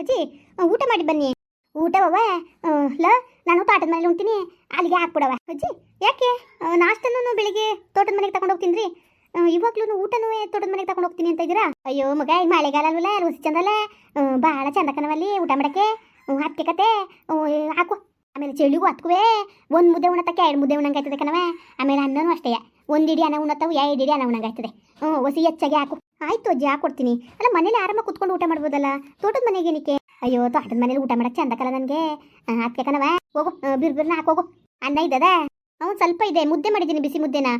ಅಜ್ಜಿ ಊಟ ಮಾಡಿ ಬನ್ನಿ. ಊಟವವ ಲ, ನಾನು ತೋಟದ ಮನೇಲಿ ಉಣ್ತೀನಿ. ಅಲ್ಲಿಗೆ ಹಾಕ್ಬಿಡವ. ಅಜ್ಜಿ, ಯಾಕೆ? ನಾಷ್ಟನೂ ಬೆಳಿಗ್ಗೆ ತೋಟದ ಮನೆಗೆ ತಗೊಂಡು ಹೋಗ್ತೀನಿ ಇವಾಗ್ಲೂ ಊಟನೂ ತೋಟದ ಮನೆಗೆ ತಗೊಂಡು ಹೋಗ್ತೀನಿ ಅಂತ ಇದ್ದೀರಾ? ಅಯ್ಯೋ, ಮಗ, ಈ ಮಳೆಗಾಲ ಅಲ್ವಲ್ಲ ರುಚಿ ಚಂದಲ್ಲ. ಭಾಳ ಚಂದ ಕಣವಲ್ಲಿ ಊಟ ಮಾಡಕ್ಕೆ. ಹತ್ಕೆ ಕತೆ. ಹಾಕು. ಆಮೇಲೆ ಚಳಿಗೂ ಹತ್ಕುವೆ ಒಂದು ಮುದ್ದೆ ಉಣತಕ್ಕೆ ಎರಡು ಮುದ್ದೆ ಉಣ್ಣಂಗಾಯ್ತದೆ ಕಣವ ಆಮೇಲೆ ಅನ್ನನೂ ಅಷ್ಟೇ. ಒಂದು ಇಡಿ ಅನ್ನ ಉಣ್ಣತ್ತವು, ಎರಡು ಇಡಿ ಅನ್ನ ಉಣ್ಣಂಗಾಯ್ತದೆ ಹ್ಞೂ ಒಸಿ ಹೆಚ್ಚಾಗಿ ಹಾಕು. ಆಯ್ತು, ಅಜ್ಜಿ ಹಾಕೊಡ್ತೀನಿ ಅಲ್ಲ, ಮನೇಲಿ ಆರಾಮ ಕುತ್ಕೊಂಡು ಊಟ ಮಾಡ್ಬೋದಲ್ಲ? ತೋಟದ ಮನೆಗೆ ಏನಕ್ಕೆ? ಅಯ್ಯೋ, ತೋಟದ ಮನೇಲಿ ಊಟ ಮಾಡಕ್ಕೆ ಚಂದಕಲ್ಲ ನನಗೆ. ಅದಕ್ಕೆ ಹೋಗು ಬಿರ್ಬಿರ್ನ ಹಾಕೋಗು ಅನ್ನ ಇದ್ದದ? ಅವ್ನು ಸ್ವಲ್ಪ ಇದೆ. ಮುದ್ದೆ ಮಾಡಿದ್ದೀನಿ ಬಿಸಿ ಮುದ್ದೆನ.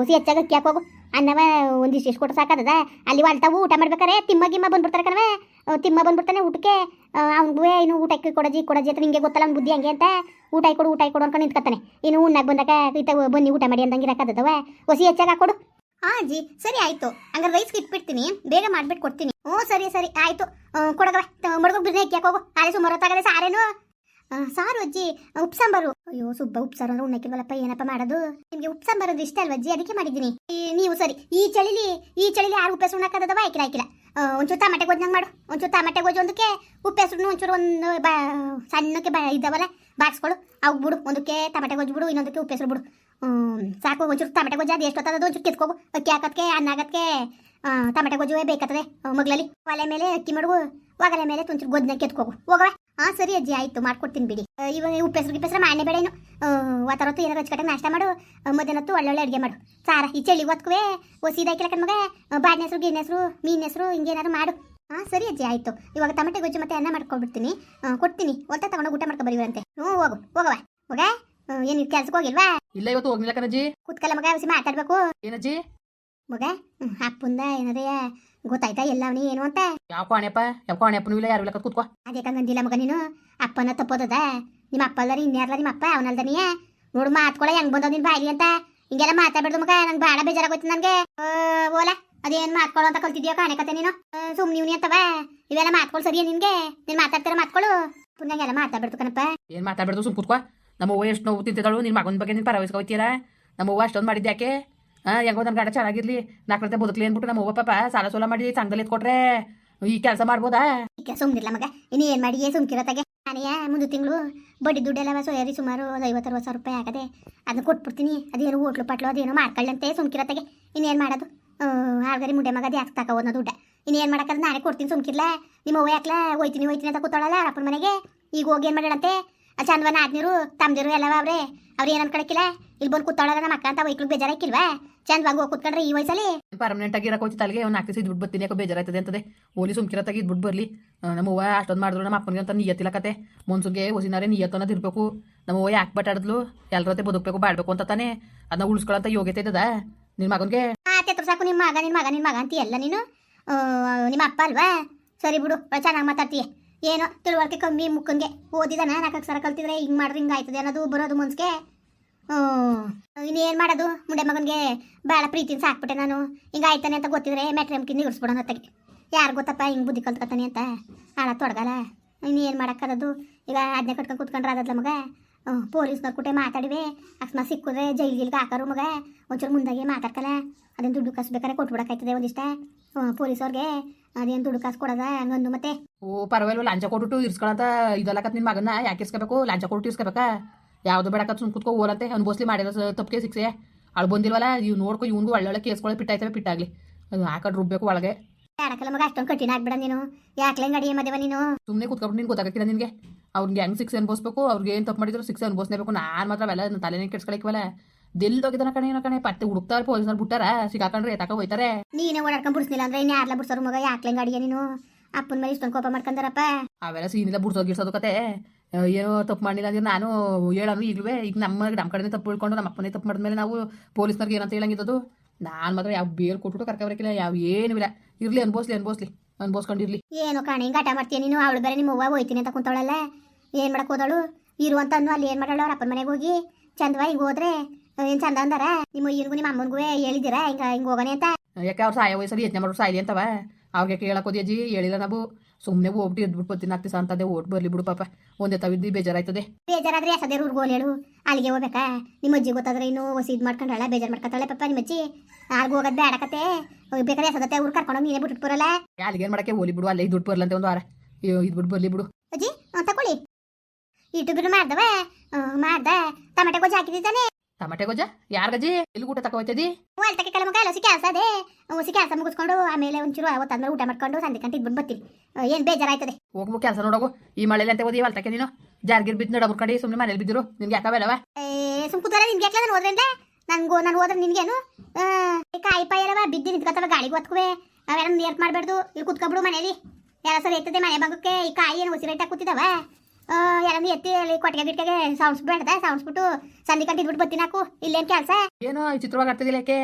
ಹುಸಿ ಹೆಚ್ಚಾಗ ಅಕ್ಕಿ ಹಾಕೋಗು ಅನ್ನವ ಒಂದಿಷ್ಟು ಎಷ್ಟು ಕೊಟ್ಟು ಸಾಕಾದದ? ಅಲ್ಲಿ ಅಳ್ತಾವು ಊಟ ಮಾಡ್ಬೇಕಾರೆ ತಿಮ್ಮ ಗಿಮ್ಮ ಬಂದ್ಬಿಡ್ತಾರೆ ಕಣವೇ ತಿಮ್ಮ ಬಂದ್ಬಿಡ್ತಾನೆ ಊಟಕ್ಕೆ. ಅವ್ನಿಗೂ ಇನ್ನು ಊಟ ಇಕ್ಕಿ ಕೊಡಜಿ ಕೊಡಜಿ ಅಂತ ನಿಂಗೆ ಗೊತ್ತಲ್ಲ, ಅವ್ನು ಬುದ್ಧಿ ಹಂಗೆ ಅಂತ. ಊಟ ಕೊಡು ಊಟ ಕೊಡು ಅನ್ಕೊಂಡು ನಿಂತ್ಕೊತಾನೆ. ಇನ್ನು ಉಣ್ಣಾಗ ಬಂದಾಗ ಬನ್ನಿ, ಊಟ ಮಾಡಿ ಅಂದಂಗೆ ಇರಕ್ಕದವ ಹೊಸಿ ಹೆಚ್ಚಾಗಿ ಹಾಕೊಡು ಹಾಂ ಅಜ್ಜಿ, ಸರಿ ಆಯ್ತು. ಹಂಗಾರೆ ರೈಸ್ಗೆ ಇಟ್ಬಿಡ್ತೀನಿ. ಬೇಗ ಮಾಡ್ಬಿಟ್ಟು ಕೊಡ್ತೀನಿ. ಹ್ಞೂ, ಸರಿ ಸರಿ, ಆಯ್ತು. ಕೊಡಗ್ರೆ ಮಡಗೋಗಿ ಬಿರ್ನೆ ಹಾಕಿ ಹಾಕೋಗು ಆರೆ ಸುಮಾರು ಹೊತ್ತಾಗದೆ ಸಾರೇನು? ಸಾರು ಅಜ್ಜಿ ಉಪ್ಸಾಂಬಾರು ಅಯ್ಯೋ, ಸುಬ್ಬ ಉಪ್ಸಾರು ಸಾರು ಅಂದ್ರೆ ಉಣ್ಣಕ್ಕಿಲ್ವಲ್ಲಪ್ಪ, ಏನಪ್ಪ ಮಾಡೋದು? ನಿಮಗೆ ಉಪ್ಪು ಸಾಂಬಾರು ಅಂದ್ರೆ ಇಷ್ಟ ಅಲ್ವಾ ಅಜ್ಜಿ? ಅದಕ್ಕೆ ಮಾಡಿದ್ದೀನಿ. ನೀವು ಸರಿ. ಈ ಚಳಿಲಿ ಈ ಚಳಿಲಿ ಯಾರು ಉಪ್ಪೆಸರು ಉಣ್ಣಕ್ಕದವ ಆಯ್ಕಿಲ್ಲ ಆಯ್ಕಿಲ್ಲ ಒಂಚೂರು ತಮಟೆ ಗೋಜ್ನಂಗೆ ಮಾಡು. ಒಂಚೂರು ತಮಟೆ ಗೋಜು ಒಂದಕ್ಕೆ ಉಪ್ಪೆಸರು ಒಂಚೂರು ಒಂದು ಬಾ, ಸಣ್ಣಕ್ಕೆ ಬಾ ಇದ್ದಾವಲ್ಲ ಬಾಕ್ಸ್ಗಳು ಅವು ಬಿಡು, ಒಂದಕ್ಕೆ ತಮಟೆ ಗೊಜ್ಜು ಬಿಡು, ಇನ್ನೊಂದಕ್ಕೆ ಉಪ್ಪೆಸರು ಬಿಡು. ಸಾಕು ಒಂಚೂರು ಟಮಟೆ ಗೊಜ್ಜು ಅದು ಎಷ್ಟು ಹೊತ್ತದ ಒಂಚೂರು ಕಿತ್ಕೋಬು ಅಕ್ಕಿ ಹಾಕೋದಕ್ಕೆ ಅನ್ನ ಹಾಕೋದಕ್ಕೆ ಟಮಾಟೆ ಗೊಜ್ಜು ಬೇಕಾಗ್ತದೆ ಆ, ಮಗ್ಲಲ್ಲಿ. ಒಲೆ ಮೇಲೆ ಅಕ್ಕಿ ಮಡುಗು ಒಗಲೆ ಮೇಲೆ ಒಂಚೂರು ಗೊಜ್ಜನ್ನ ಕೆತ್ಕೋಗು. ಹೋಗವೆ ಹಾ ಸರಿ ಅಜ್ಜಿ ಆಯ್ತು ಮಾಡ್ಕೊಡ್ತೀನಿ ಬಿಡಿ. ಇವಾಗ ಉಪ್ಪೆಸ್ರು ಗಿಪ್ಪೆಸರು ಮಾಡೇ ಬೇಡ ಏನು ಒತ್ತಾರೊತ್ತು ಏನಾರು ಹಚ್ಕಟ್ಟೆ ನಾಷ್ಟ ಮಾಡು ಮಧ್ಯಾಹ್ನ ಒಳ್ಳೊಳ್ಳೆ ಅಡುಗೆ ಮಾಡು. ಸಾರ ಈ ಚಳಿ ಹೊತ್ಕುವೆ ಒಸಿದಾಕಿಲ್ಲ ಕಣ್ಮಗ ಬಾಡಿನ ಹೆಸರು ಗೀನ ಹೆಸರು ಮೀನ ಹೆಸರು ಹಿಂಗೇನಾದ್ರು ಮಾಡು. ಹಾಂ ಸರಿ ಅಜ್ಜಿ ಆಯ್ತು. ಇವಾಗ ಟಮಟೆ ಗೊಜ್ಜು ಮತ್ತೆ ಅನ್ನ ಮಾಡ್ಕೊಬಿಡ್ತೀನಿ. ಕೊಡ್ತೀನಿ. ಒತ್ತ ತಗೊಂಡು ಊಟ ಮಾಡ್ಕೊ ಬರೀವಂತೆ ಹ್ಞೂ ಹೋಗು ಹೋಗವ ಹೋಗ ಏನು ಕೆಲ್ಸಕ್ಕೆ ಹೋಗಿಲ್ವಾ? ಇಲ್ಲ ಇವತ್ತು ಹೋಗ್ಲಿಲ್ಲ ಕಣಜ್ಜಿ. ಕುತ್ಕಲ್ಲ ಮಗ ಮಾತಾಡಬೇಕು ಮಾತಾಡ್ಬೇಕು. ಏನಜ್ಜಿ? ಮಗ ಹ್ಮ್, ಅಪ್ಪಂದ ಗೊತ್ತಾಯ್ತಾ? ಎಲ್ಲ ಅವನಿ ಏನು ಅಂತ? ಯಾವ ಕೋಣೆಪ್ಪ ಯಾವ ಕೋಣೆಪ್ಪನೂ ಇಲ್ಲ ಯಾರು ಇಲ್ಲ ಕತ್ ಕೂತ್ಕೋ. ಅದೇಕಂಗಂದಿಲ್ಲ ಮಗ ನೀನು. ಅಪ್ಪನ ತಪ್ಪೋದದ? ನಿಮ್ಮ ಅಪ್ಪ ಅಲ್ಲರಿ ಇನ್ಯಾರಲ್ಲ ನಿಮ್ಮ ಅಪ್ಪ ಅವನಲ್ದ ನೀ ನೋಡು ಮಾತ್ಕೊಳ ಹೆಂಗ್ ಬಂದವ್ ನಿನ್ ಬಾಯಿಲಿ ಅಂತ. ಹಿಂಗೆಲ್ಲ ಮಾತಾಡ್ಬಿಡ್ದು ಮಗ ನಂಗೆ ಭಾಳ ಬೇಜಾರಾಗೋಯ್ತು ನನಗೆ. ಓಲ ಅದೇನ್ ಮಾತ್ಕೊಳ್ಳೋ ಅಂತ ಕಲ್ತಿದ್ಯೋ ಕಾಣೆ ಕತೆ ನೀನು? ಸುಮ್ಮನೆ ಇವ್ನಿ ಅಂತವ. ಇವೆಲ್ಲ ಮಾತ್ಕೊಳ್ ಸರಿಯಾ ನಿನ್ಗೆ? ನೀನ್ ಮಾತಾಡ್ತಾರ ಮಾತ್ಕೊಳು. ಪುಣ್ಯಂಗೆಲ್ಲ ಮಾತಾಡ್ಬಿಡ್ತು ಕಣಪ್ಪ. ಏನ್ ಮಾತಾಡ್ಬಿಡ್ದು ಸುಮ್ ಕೂತ್ಕೋ. ನಮ್ಮ ಅವ್ವ ಎಷ್ಟು ನೋವು ತಿಂತಿದ್ದಾಳು ನಿನ್ನ ಮಗನ ಬಗ್ಗೆ ನೀನು ಪರವಹಿಸ್ಕೋತೀರ ನಮ್ಮವ್ವ ಅಷ್ಟೊಂದು ಮಾಡಿದ್ದು ಯಾಕೆ? ಹಾಂ ಹೆಂಗೋ ನಮ್ಮ ಗಾಡ ಚೆನ್ನಾಗಿರ್ಲಿ. ನಾಲ್ಕು ಬದುಕಲಿ ಅಂದ್ಬಿಟ್ಟು ನಮ್ಮ ಅವ್ವ ಪಾಪ ಸಾಲ ಸೋಲ ಮಾಡಿ ಸಂಘದಲ್ಲಿ ಕೊಟ್ರೆ ಈ ಕೆಲಸ ಮಾಡ್ಬೋದಾ? ಕೆಲಸ ಸುಮ್ನಿರ್ಲ ಮಗ. ಇನ್ನು ಏನು ಮಾಡಿ ಸುಮ್ಕಿರತ್ತಾಗೆ ನಾನೇ ಮುಂದೆ ತಿಂಗಳು ಬಡ್ಡಿ ದುಡ್ಡೆಲ್ಲ ಸೋಯರಿ ಸುಮಾರು ಒಂದು ಐವತ್ತು ಅರವತ್ತು ಸಾವಿರ ರೂಪಾಯಿ ಆಗದೆ. ಅದನ್ನ ಕೊಟ್ಬಿಡ್ತೀನಿ. ಅದೇನು ಹೋಟ್ಲು ಪಟ್ಲು, ಅದೇನೋ ಮಾಡ್ಕೊಳ್ಳಂತೆ ಸುಮ್ಕಿರತ್ತಾಗೆ ಇನ್ನೇನು ಮಾಡೋದು? ಹಾಗಾದ್ರೆ ಮುಂಡೆ ಮಗ ಅದು ಯಾಕೆ ಒಂದು ದುಡ್ಡ? ಇನ್ನೇನು ಮಾಡೋಕ್ಕೆ ನಾನೇ ಕೊಡ್ತೀನಿ ಸುಮ್ಕಿರ್ಲ? ನಿಮ್ಮ ಅವ್ವ ಹೋಯ್ತೀನಿ ಹೋಯ್ತೀನಿ ಅಂತ ಕೂತಾಳಲ್ಲ ಅಪ್ಪನ ಮನೆಗೆ? ಈಗ ಹೋಗಿ ಏನು ಮಾಡೋಣಂತೆ ಚಂದವನ ಆದ್ನೀರು ತಮ್ದಿರು ಎಲ್ಲವ ಅವ್ರೆ? ಅವ್ರು ಏನ್ ಅನ್ಕೊಳಕಿಲ್ಲ? ಇಲ್ಲಿ ಬಂದು ಕೂತಾಳಲ್ಲ ನಮ್ಮ ಅಕ್ಕ ಅಂತ ವೈಕ್ಳಿಗೆ ಬೇಜಾರಾಕಿಲ್ವಾ? ಚಂದವಾಗಿ ಹೋಗಿ ಕೂತ್ಕೊಂಡ್ರೆ ಈ ವಯಸ್ಸಲ್ಲಿ? ಪರ್ಮನೆಂಟ್ ಆಗಿ ಇರಕ್ಕೆ ತಲೆಗೆ ಒಂದು ನಾಲ್ಕು ದುಡ್ಡು ಬರ್ತೀನಿ ಯಾಕೋ ಬೇಜಾರಾಯ್ತದೆ ಅಂತದೆ. ಓಲಿ ಸುಮ್ಕಿರತ್ತಾಗಿ ಇದ್ಬಿಟ್ಟು ಬರಲಿ. ನಮ್ಮ ಅವ್ವ ಅಷ್ಟೊಂದು ಮಾಡಿದ್ರು ನಮ್ಮ ಅಪ್ಪನಿಗೆ ಅಂತ ನಿಯತ್ತಿಲ್ಲ ಕತೆ. ಮುನ್ಸುಗೆ ಹೊಸಿನಾರೆ ನಿಯತ್ತು ಅನ್ನೋದು ಇರಬೇಕು ನಮ್ಮ ಅವ್ವ ಯಾಕೆ ಬಟ್ಟಾಡಿದ್ಲು ಎಲ್ಲರ ಜೊತೆ ಬದುಕಬೇಕು ಬಾಡ್ಬೇಕು ಅಂತ ತಾನೆ. ಅದನ್ನ ಉಳಿಸ್ಕೊಳಂತ ಯೋಗ್ಯತೆ ಇದ್ದದ? ನಿನ್ನ ಮಗನಿಗೆ? ಆತೆ ಸಾಕು ನಿಮ್ಮ ಮಗ ನಿಮ್ಮ ಮಗ ನಿಮ್ಮ ಮಗ ಅಂತೀಯಲ್ಲ ನೀನು? ಆ, ನಿಮ್ಮ ಅಪ್ಪ ಅಲ್ವಾ? ಸರಿ ಬಿಡು ಚೆನ್ನಾಗಿ ಮಾತಾಡ್ತೀಯ. ಏನೋ ತಿಳುವಳಿಕೆ ಕಮ್ಮಿ ಮುಕ್ಕನ್ಗೆ ಓದಿದಾನ ನಾಲ್ಕು ಸರ ಕಲ್ತಿದ್ರೆ ಹಿಂಗೆ ಮಾಡ್ರಿ ಹಿಂಗೆ ಆಯ್ತದೆ ಅನ್ನೋದು ಬರೋದು ಹ್ಞೂ. ಇನ್ನೇನು ಮಾಡೋದು? ಮುಂಡೆ ಮಗನಿಗೆ ಭಾಳ ಪ್ರೀತಿನ ಸಾಕ್ಬಿಟ್ಟೆ ನಾನು. ಹಿಂಗೆ ಆಯ್ತಾನೆ ಅಂತ ಗೊತ್ತಿದ್ರೆ ಮೆಟ್ರೆಮ್ಕಿ ನಿಗಿಸ್ಬಿಡೋಣ ಹೊತ್ತಗೆ ಯಾರು ಗೊತ್ತಪ್ಪ ಹಿಂಗೆ ಬುದ್ಧಿ ಕಲ್ತ್ಕೊತಾನೆ ಅಂತ? ಹಾಳ ತೊಡಗಲ್ಲ ಇನ್ನೇನು ಮಾಡೋಕ್ಕದು ಈಗ ಅದನ್ನೇ ಕಟ್ಕೊಂಡು ಕೂತ್ಕೊಂಡ್ರೆ ಅದಲ್ಲ ಮಗ? ಪೊಲೀಸ್ನವ್ರ ಕುಟೆ ಮಾತಾಡಿವೆ. ಅಕಸ್ಮಾತ್ ಸಿಕ್ಕಿದ್ರೆ ಜೈಲ್ ಗಿಲ್ಗೆ ಹಾಕೋರು ಮಗ. ಒಂಚೂರು ಮುಂದಾಗೆ ಮಾತಾಡ್ಕಲ್ಲ ಅದನ್ನು ದುಡ್ಡು ಕಸ್ಬೇಕಾರೆ ಕೊಟ್ಬಿಡಕ್ಕಾಯ್ತದೆ ಒಂದಿಷ್ಟ. ಪೊಲೀಸವ್ರಿಗೆ ಅದೇನು ದುಡ್ಡು ಕಾಸು ಕೊಡೋದ ಹಂಗಂದು ಮತ್ತೆ? ಓ ಪರವಾಗಿಲ್ಲ ಲಂಚ ಕೊಟ್ಟು ಇರ್ಸ್ಕೊಳಂತ ಇದಲ್ಲಕತ್ ನಿನ್ನ ಮಗನ ಯಾಕೆ ಇರ್ಸ್ಕೋಬೇಕು? ಲಂಚ ಕೊಟ್ಟು ಇರ್ಸ್ಕೋಬೇಕಾ? ಯಾವುದು ಬೇಡಕತ್ ಸುಮ್ ಕುತ್ಕೋ ಓಲಂತೆ ಅವ್ನು ಬೋಸ್ಲಿ ಮಾಡಿರೋ ತಪ್ಪಕ್ಕೆ ಸಿಕ್ಸೆ ಅಳು ಬಂದಿಲ್ವಲ್ಲ ಇವ್ ನೋಡ್ಕೊ ಇವ್ನಿಗೂ ಒಳ್ಳೊಳ್ಳೆ ಕೇಸ್ಗಳು ಪಿಟ್ಟಾಯ್ತವೆ ಪಿಟ್ಟಾಗ್ಲಿ ಅದು ಹಾಕಡ್ ರುಬ್ಬೇಕು ಒಳಗೆ. ಆಡಕಲ್ಲ ಮಗ ಅಷ್ಟೊಂದು ಕಠಿಣ ಆಗ್ಬಿಡ ನೀನು? ಯಾಕ್ಲೆ ಅಡಿಯ ಮದುವೆ ನೀನು? ಸುಮ್ಮನೆ ಕುತ್ಕೊಂಡು ನಿನ್ ಗೊತ್ತಾಗಕ್ಕಿಲ್ಲ ನಿನಗೆ. ಅವ್ರಿಗೆ ಹೆಂಗೆ ಶಿಕ್ಷೆ ಅನ್ಬೋಸ್ಬೇಕು ಅವ್ರಿಗೆ ಏನು ತಪ್ಪು ಮಾಡಿದ್ರು ಶಿಕ್ಷೆ ಅನ್ಬೋಸ್ನೇಬೇಕು ನಾನು ಮಾತ್ರ ಅವೆಲ್ಲ ತಲೆನೇ ಕೆಡ್ಸ್ಕೊಳಕ್ವಲ್ಲ ದೆಲ್ದೋಗಿದ್ದಾನ ಕಣೆ ಏನೋ ಕಣೆ ಪತ್ತೆ ಹುಡುಕ್ತಾರೆ ಪೊಲೀಸರು ಬಿಟ್ಟಾರ ಸಿಕ್ಕಾಕೊಂಡ್ರೆ ಎತ್ತಾಕ ಹೋಯ್ತಾರೆ. ನೀನೇ ಓಡಾಡ್ಕೊಂಡ್ ಬಿಡಿಸ್ಲಿಲ್ಲ ಅಂದ್ರೆ ಇನ್ನು ಯಾರ್ಲ ಬಿಡ್ಸೋರು ಮಗ ಯಾಕ್ಲೆ ಗಾಡಿಯ ನೀನು? ಅಪ್ಪನ ಮೇಲೆ ಇಷ್ಟೊಂದು ಕೋಪ ಮಾಡ್ಕೊಂಡಾರಪ್ಪ ಅವೆಲ್ಲ ಸೀನಿಲ್ಲ ಬಿಡ್ಸೋ ಗಿಡ್ಸೋದು ಕತೆ. ಏನೋ ತಪ್ಪು ಮಾಡಿಲ್ಲ ಅಂದ್ರೆ ನಾನು ಹೇಳೋನು ಇಲ್ವೇ ಈಗ ನಮ್ಮ ನಮ್ಮ ಕಡೆ ತಪ್ಪು ಉಳ್ಕೊಂಡು ನಮ್ಮ ಅಪ್ಪನೇ ತಪ್ಪು ಮಾಡಿದ್ಮೇಲೆ ನಾವು ಪೊಲೀಸ್ನವ್ರಿಗೆ ಏನಂತ ಹೇಳಂಗಿದ್ದದು? ನಾನು ಮಾತ್ರ ಯಾವ ಬೇಲ್ ಕೊಟ್ಬಿಟ್ಟು ಕರ್ಕೊಬರಕಿಲ್ಲ ಯಾವ ಏನೂ ಇಲ್ಲ. ಇರಲಿ ಅನ್ಬೋಸ್ಲಿ ಅನ್ಬೋಸ್ಲಿ ಅನ್ಬೋಸ್ಕೊಂಡಿರ್ಲಿ ಏನು ಕಾಣೆ ಹಿಂಗೆ ಆಟ ಮಾಡ್ತೀಯ ನೀನು? ಅವಳು ಬೇರೆ ನಿಮ್ಮ ಅವ್ವ ಹೋಯ್ತೀನಿ ಅಂತ ಕುಂತಾಳಲ್ಲ ಏನು ಮಾಡಕ್ ಹೋದಳು? ಇರುವಂತ ಅನ್ನು ಅಲ್ಲಿ ಏನು ಮಾಡಳು ಅವ್ರ ಅಪ್ಪನ ಮನೆಗೆ ಹೋಗಿ ಚಂದವಾಗಿ ಹೋದ್ರೆ ಏನು ಚಂದ ಅಂದಾರ ನಿಮ್ಮ ಅಯ್ಯನಿಗೂ ನಿಮ್ಮ ಅಮ್ಮನಿಗೂ ಹೇಳಿದಿರ ಹಿಂಗ ಹಿಂಗ ಹೋಗಣೆ ಅಂತ ಯಾಕೆ ಅವ್ರು ಸಾಯ ವಯಸ್ಸಲ್ಲಿ ಯೋಚನೆ ಮಾಡೋರು ಸಾಯಿಲಿ ಅಂತವ ಅವ್ರಿಗೆ ಕೇಳಕ್ ಅಜ್ಜಿ ಹೇಳಿಲ್ಲ ನಾವು ಸುಮ್ಮನೆ ಹೋಗ್ಬಿಟ್ಟು ಎದ್ಬಿಟ್ಟು ಬರ್ತೀನಿ ಅಂತ ಅಂತದೆ ಓಟ್ ಬರ್ಲಿ ಬಿಡು ಪಾಪ ಒಂದೇ ತವಿದ್ದು ಬೇಜಾರಾಯ್ತದೆ ಬೇಜಾರಾದ್ರೆ ಎಸದೇ ಊರ್ಗೋಲ್ ಹೇಳು ಅಲ್ಲಿಗೆ ಹೋಗ್ಬೇಕಾ ನಿಮ್ಮ ಅಜ್ಜಿ ಗೊತ್ತಾದ್ರೆ ಇನ್ನು ಹೊಸ ಇದು ಮಾಡ್ಕೊಂಡಳ ಬೇಜಾರು ಮಾಡ್ಕೊತಾಳೆ ಪಪ್ಪ ನಿಮ್ಮ ಅಜ್ಜಿ ಆರ್ಗ ಹೋಗೋದು ಬೇಡಕತೆ ಬೇಕಾದ್ರೆ ಎಸದತ್ತೆ ಊರು ಕರ್ಕೊಂಡು ನೀನೇ ಬಿಟ್ಟು ಬರಲ್ಲ ಅಲ್ಲಿಗೇನು ಮಾಡಕ್ಕೆ ಹೋಲಿ ಬಿಡು ಅಲ್ಲೇ ದುಡ್ಡು ಬರ್ಲಂತೆ ಒಂದು ವಾರ ಇದ್ಬಿಟ್ಟು ಬರ್ಲಿ ಬಿಡು ಅಜ್ಜಿ ತಕೊಳ್ಳಿ ಯೂಟ್ಯೂಬ್ನು ಮಾಡ್ದವ ಮಾಡ್ದ ಟೊಮೆಟೊ ಗೊಜ್ಜು ಹಾಕಿದ್ದಾನೆ ಟಮಾಟೆ ಗೊಜ್ಜ? ಯಾರ ಗಜ್ಜಿ? ಎಲ್ಲಿ ಊಟ ತಕ ಹೋಯ್ತದಿ ಕೆಲ ಮಗ ಹೊಸಿ ಕೆಲಸ ಅದೇ ಹೊಸಿ ಕೆಲಸ ಮುಗಿಸ್ಕೊಂಡು ಆಮೇಲೆ ಒಂಚೂರು ಅವತ್ತಂದ್ರೆ ಊಟ ಮಾಡ್ಕೊಂಡು ಸಂಜೆ ಕಂತ ಇದ್ಬಿಟ್ಟು ಬರ್ತೀನಿ. ಏನು ಬೇಜಾರಾಯ್ತದೆ? ಹೋಗ್ಬು ಕೆಲಸ ನೋಡೋಗು. ಈ ಮಳೆಲಿ ಅಂತ ಓದಿ ಹೊಲ್ತಕ್ಕೆ ನೀನು. ಜಾರ್ಗಿರ್ ಬಿದ್ದು ನಡಬರ್ಕಂಡು ಸುಮ್ಮನೆ ಮನೇಲಿ ಬಿದ್ದಿರು. ನಿನ್ಗೆ ಯಾಕವೇಲವ ಏ ಸುಮ್ ಕೂತಾರೆ ನಿನ್ಗೆ ಯಾಕೆ ನಾನು ಓದ್ರಿಂದ ನನ್ಗು ನಾನು ಹೋದ್ರೆ ನಿನ್ಗೇನು? ಕಾಯಿ ಪಾಯಿ ಇರವ ಬಿದ್ದು ಗಾಡಿ ಗಾಳಿಗೆ ಒತ್ಕುವೆ ಅವೆಲ್ಲ ನೀರ್ ಮಾಡಬಾರ್ದು? ಇಲ್ಲಿ ಕುತ್ಕೊಬಿಡು ಮನೇಲಿ. ಯಾರ ಸರಿ ಐತದೆ ಮನೆ ಭಾಗಕ್ಕೆ ಈ ಕಾಯಿ ಏನು ಉಸಿರು ಇಟ್ಟಾಗ ಎಲ್ಲ ಎತ್ತಿ ಅಲ್ಲಿ ಕೊಟ್ಟಿಗೆ ಗಿಟ್ಟಿಗೆ ಸೌಂಡ್ಸ್ಬೇಡ್ದ ಸೌಂಡ್ಸ್ಬಿಟ್ಟು ಸಂಧಿ ಕಂಡು ಇದ್ಬಿಟ್ಟು ಬರ್ತೀನಿ ಹಾಕು ಇಲ್ಲೇನು ಕೆಲಸ? ಏನೋ ಈ ಚಿತ್ರವಾಗಿ ಆಗ್ತದಿಲ್ಲ ಯಾಕೆ?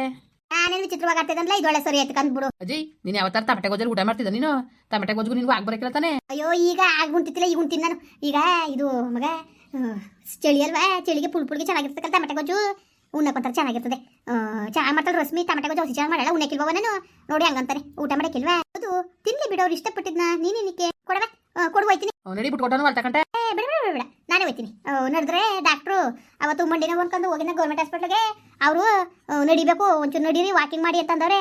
ನಾನೇನು ವಿಚಿತ್ರವಾಗಿ ಆಗ್ತದಂದ್ಲ ಇದೊಳ್ಳೆ ಸರಿ ಆಯ್ತು ಕಂದ್ಬಿಡು ಅಜ್ಜಿ ನೀನು ಯಾವತ್ತಾರ ತಮಟೆ ಗೋಜಲ್ಲಿ ಊಟ ಮಾಡ್ತಿದ್ದ ನೀನು? ತಮಟೆ ಗೊಜ್ಜು ನಿನ್ಗೂ ಆಗ್ಬರಕಿಲ್ಲ ತಾನೆ? ಅಯ್ಯೋ ಈಗ ಆಗ ಉಂಟಿತ್ತಿಲ್ಲ ಈಗ ಉಂಟಿನ ನಾನು. ಈಗ ಇದು ಮಗ ಚಳಿ ಅಲ್ವಾ? ಚಳಿಗೆ ಪುಲ್ ಪುಲ್ಗೆ ಚೆನ್ನಾಗಿರ್ತಕ್ಕಂಥ ತಮಟೆ ಗೊಜ್ಜು. ಉಣ್ಣಕ್ಕೊಂತಾರೆ ಚೆನ್ನಾಗಿರ್ತದೆ. ಚೆನ್ನಾಗಿ ಮಾಡ್ತಾರೆ ರಶ್ಮಿ ಟಮಟೆ ಗೊಜ್ಜು ಚೆನ್ನಾಗಿ ಮಾಡಲ್ಲ ಉಣ್ಣಕ್ಕಿಲ್ವ ನಾನು. ನೋಡಿ ಹಂಗಂತಾರೆ ಊಟ ಮಾಡಕ್ಕಿಲ್ವಾ ಅದು ತಿನ್ಲಿ ಬಿಡೋರು ಇಷ್ಟಪಟ್ಟಿದ್ನ. ನೀನೇನಿಕ್ಕೆ ಕೊಡವ? ಕೊಡುವ ನಡಿ ಬಿಟ್ಕೊಟ್ಟನು ಬಿಡ ಬಿಡ ಬಿಡ ನಾನೇ ಹೋಯ್ತೀನಿ. ನಡೆದ್ರೆ ಡಾಕ್ಟ್ರು ಅವತ್ತು ಮಂಡಿನ ಹೊಂದ್ಕೊಂಡು ಹೋಗಿನ ಗೌರ್ಮೆಂಟ್ ಹಾಸ್ಪಿಟ್ಲಿಗೆ ಅವರು ನಡಿಬೇಕು ಒಂಚೂರು ನಡೀರಿ ವಾಕಿಂಗ್ ಮಾಡಿ ಅಂತಂದವ್ರೆ.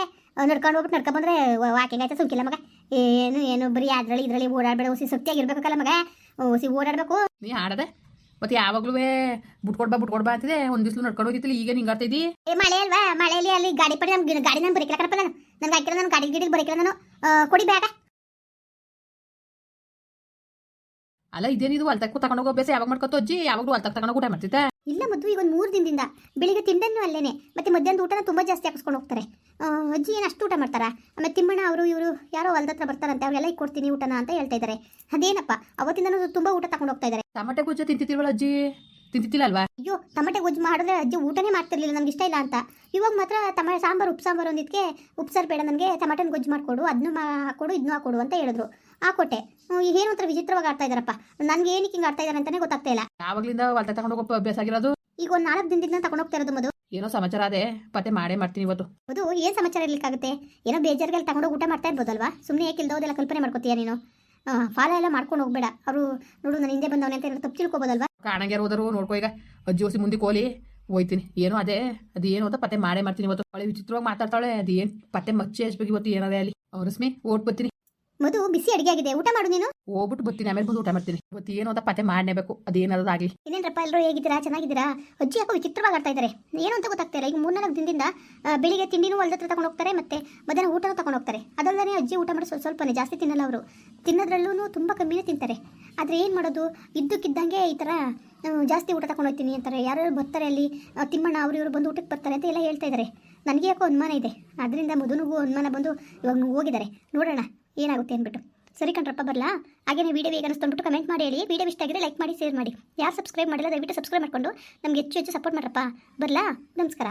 ನಡ್ಕೊಂಡು ಹೋಗ್ಬಿಟ್ಟು ನಡ್ಕೊಂಡ್ ಬಂದ್ರೆ ವಾಕಿಂಗ್ ಆಯ್ತಾ ಸುಂಕಿಲ್ಲ ಮಗ. ಏನು ಏನು ಬರೀ ಅದ್ರಲ್ಲಿ ಇದ್ರಲ್ಲಿ ಓಡಾಡಬೇಡ ಹೊಸಿ ಶಕ್ತಿಯಾಗಿರ್ಬೇಕಲ್ಲ ಮಗ. ಹೊಸಿ ಓಡಾಡಬೇಕು. ನೀ ಆಡದೆ ಮತ್ತೆ ಯಾವಾಗ್ಲೂ ಬಿಟ್ಕೊಡ್ಬಾ ಬಿಟ್ಕೊಡ್ಬಾ ಅಂತಿದೆ. ಒಂದ್ ದಿವ್ಸ ನಡ್ಕೊಂಡು ಹೋಗಿತ್ತಿಲ್ಲ ಈಗ ಹಿಂಗಾಗ್ತೈತಿ ಏ ಮಳೆ ಅಲ್ವಾ? ಮಳೆಯಲ್ಲಿ ಅಲ್ಲಿ ಗಾಡಿ ಪಡಿ ನಮ್ ಗಾಡಿ ನಾನು ಬರೀಕಿಲ್ಲ ಕಣಪ್ಪ ನಾನು. ನನ್ಗೆ ಹಾಕಿಲ್ಲ ನಾನು ಗಾಡಿ ಗಿಡಿಗೆ ಬರೀಕಲ್ಲ ನಾನು. ಕೊಡಿ ಬೇಗ ಅಲ್ಲ ಇದೇನಿದು ಅಲ್ತಕ್ ತಗೊಂಡು ಹೋಗೋ ಬೇಸ ಯಾವಾಗ ಮಾಡ್ಕೊತ ಅಜ್ಜಿ ಯಾವಾಗ್ಲೂ ಅಲ್ತಕ್ ತಗೊಂಡು ಊಟ ಮಾಡ್ತಿದ್ದೆ. ಇಲ್ಲ ಮದ್ದು ಈಗ ಒಂದು ಮೂರು ದಿನದಿಂದ. ಬೆಳಿಗ್ಗೆ ತಿಂಡನ್ನು ಅಲ್ಲೇನೆ. ಮತ್ತೆ ಮಧ್ಯಾಹ್ನದ ಊಟನ ತುಂಬಾ ಜಾಸ್ತಿ ಹಾಕಿಸ್ಕೊಂಡು ಹೋಗ್ತಾರೆ. ಆ, ಅಜ್ಜಿ ಏನು ಅಷ್ಟು ಊಟ ಮಾಡ್ತಾರಾ? ಆಮೇಲೆ ತಿಮ್ಮಣ್ಣ ಅವರು ಇವರು ಯಾರೋ ಹೊಲ್ದ ಹತ್ರ ಬರ್ತಾರಂತೆ ಅವ್ರಿಗೆಲ್ಲ ಈಗ ಕೊಡ್ತೀನಿ ಊಟನ ಅಂತ ಹೇಳ್ತಾ ಇದ್ದಾರೆ ಅದೇನಪ್ಪ? ಅವತ್ತಿಂದನೂ ತುಂಬಾ ಊಟ ತಗೊಂಡು ಹೋಗ್ತಾ ಇದಾರೆ. ಟಮಾಟೆ ಗೊಜ್ಜು ತಿಂತಿರ್ವಲ್ಲ ಅಜ್ಜಿ? ತಿಂತಿತ್ತಿಲ್ಲ ಅಲ್ವಾ? ಅಯ್ಯೋ ಟಮಟೆ ಗೊಜ್ಜು ಮಾಡಿದ್ರೆ ಅಜ್ಜಿ ಊಟನೇ ಮಾಡ್ತಿರ್ಲಿಲ್ಲ ನಮ್ಗೆ ಇಷ್ಟ ಇಲ್ಲ ಅಂತ. ಇವಾಗ ಮಾತ್ರ ಟಮ ಸಾಂಬಾರು ಉಪ್ಸಾಂಬಾರು ಒಂದಿದ್ಕೆ ಉಪ್ಸಾರು ಬೇಡ ನನಗೆ ಟಮಟನ್ ಗೊಜ್ಜು ಮಾಡಿಕೊಡು ಅದನ್ನು ಹಾಕೊಡು ಇದನ್ನು ಹಾಕೊಡು ಅಂತ ಹೇಳಿದ್ರು. ಹಾಕೊಟ್ಟೆ ಕೋಟೆ. ಏನು ಒಂಥರ ವಿಚಿತ್ರವಾಗಿ ಆಡ್ತಾ ಇದ್ದಾರಪ್ಪ. ನನಗೆ ಏನಕ್ಕೆ ಹಿಂಗೆ ಆಡ್ತಾ ಇದ್ದಾರೆ ಅಂತಾನೆ ಗೊತ್ತಾಗ್ತಾ ಇಲ್ಲ. ಯಾವಾಗ್ಲಿಂದ ಹೊಲ್ತ ತಗೊಂಡು ಹೋಗೋ ಅಭ್ಯಾಸ ಆಗಿರೋದು? ಈಗ ಒಂದ್ ನಾಲ್ಕು ದಿನದಿಂದ ತಗೊಂಡು ಹೋಗ್ತಾ ಇರೋದು ಮದು ಏನೋ ಸಮಾಚಾರ ಅದೇ ಪತ್ತೆ ಮಾಡೇ ಮಾಡ್ತೀನಿ ಇವತ್ತು. ಅದು ಏನು ಸಮಾಚಾರ ಇರ್ಲಿಕ್ಕಾಗುತ್ತೆ? ಏನೋ ಬೇಜಾರ್ಗೆಲ್ಲ ತಗೊಂಡು ಊಟ ಮಾಡ್ತಾ ಇರ್ಬೋದಲ್ವಾ? ಸುಮ್ಮನೆ ಏಕೆ ಇಲ್ದೋದೆಲ್ಲ ಕಲ್ಪನೆ ಮಾಡ್ಕೋತೀಯ ನೀನು? ಫಾಲ ಎಲ್ಲ ಮಾಡ್ಕೊಂಡು ಹೋಗ್ಬೇಡ. ಅವರು ನೋಡು ನನ್ನ ಹಿಂದೆ ಬಂದವನೇ ಅಂತ ಏನಾದ್ರು ತಪ್ಪು ತಿಳ್ಕೊಬೋದಲ್ವಾ? ಕಾಣಂಗ್ಯಾರ ಹೋದರು ನೋಡ್ಕೋ ಈಗ. ಅಜ್ಜಿ ಹೊಸಿ ಮುಂದೆ ಕೋಲಿ ಹೋಯ್ತೀನಿ. ಏನೋ ಅದೇ ಅದು ಏನು ಅಂತ ಪತ್ತೆ ಮಾಡೇ ಮಾಡ್ತೀನಿ ಇವತ್ತು. ಅವಳೆ ವಿಚಿತ್ರವಾಗಿ ಮಾತಾಡ್ತಾಳೆ ಅದು ಏನು ಪತ್ತೆ ಮಚ್ಚಿ ಹಚ್ಬೇಕು ಇವತ್ತು ಏನದೇ ಅಲ್ಲಿ ಅವ್ರಸ್ಮಿ ಓಟ್ ಬರ್ತೀನಿ. ಮದು ಬಿಸಿ ಅಡಿಗೆ ಆಗಿದೆ. ಊಟ ಮಾಡು ನೀನು. ಹೋಗ್ಬಿಟ್ಟು ಬರ್ತೀನಿ. ಆಮೇಲೆ ಬಂದು ಊಟ ಮಾಡ್ತೀನಿ. ಇವತ್ತು ಏನು ಅಂತ ಪತ್ತೆ ಮಾಡಲೇಬೇಕು. ಆಗಲಿ. ಇನ್ನೇನ್ರಪ್ಪ ಎಲ್ಲರೂ ಹೇಗಿದ್ದೀರಾ? ಚೆನ್ನಾಗಿದ್ದೀರಾ? ಅಜ್ಜಿ ಯಾಕೋ ವಿಚಿತ್ರವಾಗಿ ಆಡ್ತಾ ಇದ್ದಾರೆ. ಏನು ಅಂತ ಗೊತ್ತಾಗ್ತಾ ಇಲ್ಲ. ಈಗ ಮೂರ್ನಾಲ್ಕು ದಿನದಿಂದ ಆ, ಬೆಳಿಗ್ಗೆ ತಿಂಡಿನೂ ಹೊಲ್ದ ಹತ್ರ ತಗೊಂಡು ಹೋಗ್ತಾರೆ ಮತ್ತೆ ಮಧ್ಯಾಹ್ನ ಊಟನೂ ತಗೊಂಡು ಹೋಗ್ತಾರೆ. ಅದಲ್ಲದೆ ಅಜ್ಜಿ ಊಟ ಮಾಡಿ ಸ್ವಲ್ಪ ಸ್ವಲ್ಪನೇ. ಜಾಸ್ತಿ ತಿನ್ನಲ್ಲ ಅವರು. ತಿನ್ನೋದ್ರಲ್ಲೂ ತುಂಬ ಕಮ್ಮಿನೇ ತಿಂತಾರೆ. ಆದರೆ ಏನು ಮಾಡೋದು? ಇದ್ದಕ್ಕಿದ್ದಂಗೆ ಈ ಥರ ಆ, ಜಾಸ್ತಿ ಊಟ ತಗೊಂಡು ಹೋಗ್ತೀನಿ ಅಂತಾರೆ. ಯಾರು ಬರ್ತಾರೆ ಅಲ್ಲಿ ಆ, ತಿಮ್ಮಣ್ಣ ಅವರು ಇವರು ಬಂದು ಊಟಕ್ಕೆ ಬರ್ತಾರೆ ಅಂತ ಎಲ್ಲ ಹೇಳ್ತಾ ಇದ್ದಾರೆ. ನನಗೆ ಯಾಕೋ ಅನುಮಾನ ಇದೆ. ಅದರಿಂದ ಮಧುನಿಗೂ ಅನುಮಾನ ಬಂದು ಇವಾಗ ಹೋಗಿದ್ದಾರೆ. ನೋಡೋಣ. ಏನಾಗುತ್ತೆ ಅಂದ್ಬಿಟ್ಟು. ಸರಿ ಕಣ್ರಪ್ಪ, ಬರಲಾ? ಹಾಗೆ ವೀಡಿಯೋ ಹೇಗೆ ಅನಿಸ್ತು ಕಮೆಂಟ್ ಮಾಡಿ ಹೇಳಿ. ವೀಡಿಯೋ ಇಷ್ಟ ಆಗಿದ್ರೆ ಲೈಕ್ ಮಾಡಿ ಶೇರ್ ಮಾಡಿ. ಯಾರು ಸಬ್ಸ್ಕ್ರೈಬ್ ಮಾಡಿಲ್ಲ, ದಯವಿಟ್ಟು ಸಬ್ಸ್ಕ್ರೈಬ್ ಮಾಡಿಕೊಂಡು ನಮಗೆ ಹೆಚ್ಚು ಹೆಚ್ಚು ಸಪೋರ್ಟ್ ಮಾಡ್ರಪ್ಪ. ಬರಲಾ? ನಮಸ್ಕಾರ.